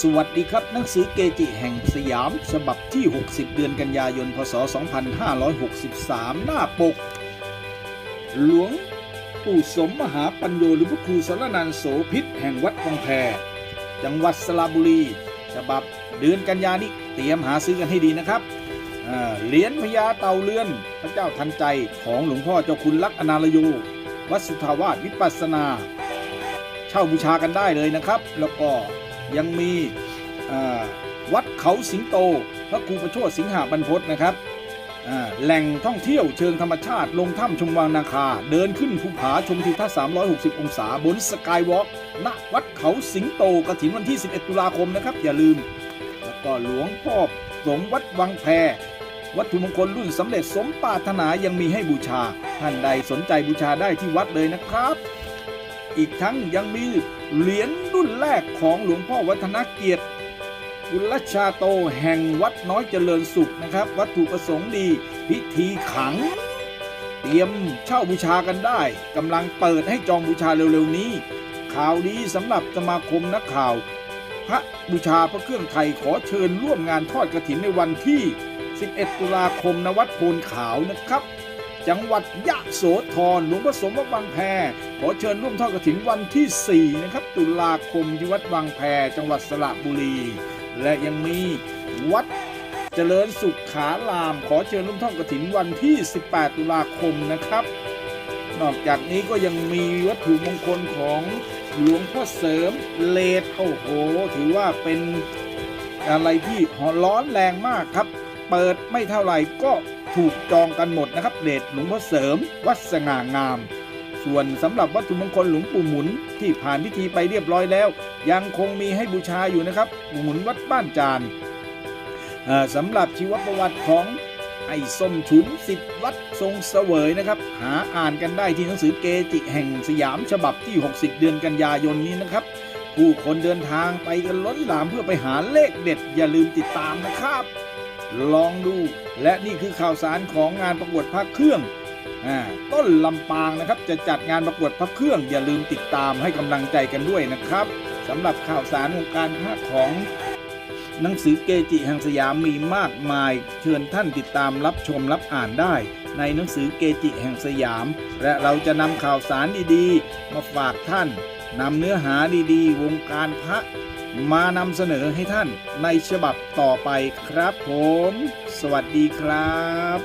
สวัสดีครับหนังสือเกจิแห่งสยาม ฉบับที่ 60 เดือนกันยายน พศ 2563 หน้าปก หลวงปู่สมมหาปัญโยหรือพระครูสรนันโสพิษแห่งวัดวังแพจังหวัดสระบุรี ฉบับเดือนกันยานี้เตรียมหาซื้อกันให้ดีนะครับเหรียญพญาเต่าเรือน พระเจ้าทันใจของหลวงพ่อเจ้าคุณลักษณ์อนาลโยวัดสุทาวาสวิปัสสนา เช่าบูชากันได้เลยนะครับ แล้วก็ ยังมีวัดเขาสิงโต พระครูประโชดสิงหาบรรพตนะครับแหล่งท่องเที่ยวเชิงธรรมชาติลงถ้ำชมวังนาคา เดินขึ้นภูผาชมทิวทัศน์360 องศาบนสกายวอล์กณวัดเขาสิงโตกฐินวันที่ 11 ตุลาคมนะครับ อย่าลืม แล้วก็หลวงพ่อสมวัดวังแพวัตถุมงคลรุ่นสำเร็จสมปรารถนายังมีให้บูชา ท่านใดสนใจบูชาได้ที่วัดเลยนะครับ อีกทั้งยังมีเหรียญรุ่นแรกของหลวงพ่อวัฒนเกียรติกุลชาโตแห่งวัดน้อยเจริญสุขนะครับ วัตถุประสงค์ดีพิธีขัง เตรียมเช่าบูชากันได้กำลังเปิดให้จองบูชาเร็วๆนี้ ข่าวดีสำหรับสมาคมนักข่าว พระบูชาพระเครื่องไทยขอเชิญร่วมงานทอดกระถินในวันที่ 11 ตุลาคมณวัดโพนขาวนะครับ จังหวัดยะโสธรหลวงพ่อสมวัดวังแพขอเชิญร่วมทอดกระถิ่นวันที่ 4 นะครับ ตุลาคมที่วัดวังแพ จังหวัดสระบุรี และยังมีวัดเจริญสุขขาราม ขอเชิญร่วมทอดกระถิ่นวันที่ 18 ตุลาคมนะครับ นอกจากนี้ก็ยังมีวัตถุมงคลของหลวงพ่อเสริมเลดโอ้โห ถือว่าเป็นอะไรที่ร้อนแรงมากครับ เปิดไม่เท่าไหร่ก็ ถูกจองกันหมดนะครับเลดหลวงพ่อเสริม วัดสง่างาม ส่วนสำหรับวัตถุมงคลหลวงปู่หมุนที่ผ่านพิธีไปเรียบร้อยแล้ว ยังคงมีให้บูชาอยู่นะครับหมุนวัดบ้านจานสำหรับชีวประวัติของไอ้ส้มฉุนสิบวัดทรงเสวยนะครับ หาอ่านกันได้ที่หนังสือเกจิแห่งสยามฉบับที่ 60 เดือนกันยายนนี้นะครับ ผู้คนเดินทางไปกันล้นหลามเพื่อไปหาเลขเด็ดอย่าลืมติดตามนะครับ ลองดู และนี่คือข่าวสารของงานประกวดพระเครื่องอต้นลำปางนะครับจะจัดงานประกวดพระเครื่อง อย่าลืมติดตามให้กำลังใจกันด้วยนะครับสำหรับข่าวสารวงการพระของ หนังสือเกจิแห่งสยามมีมากมาย เชิญท่านติดตามรับชมรับอ่านได้ ในหนังสือเกจิแห่งสยาม และเราจะนำข่าวสารดีๆ มาฝากท่านนำเนื้อหาดีๆ วงการพระมานำเสนอให้ท่านในฉบับต่อไปครับผม สวัสดีครับ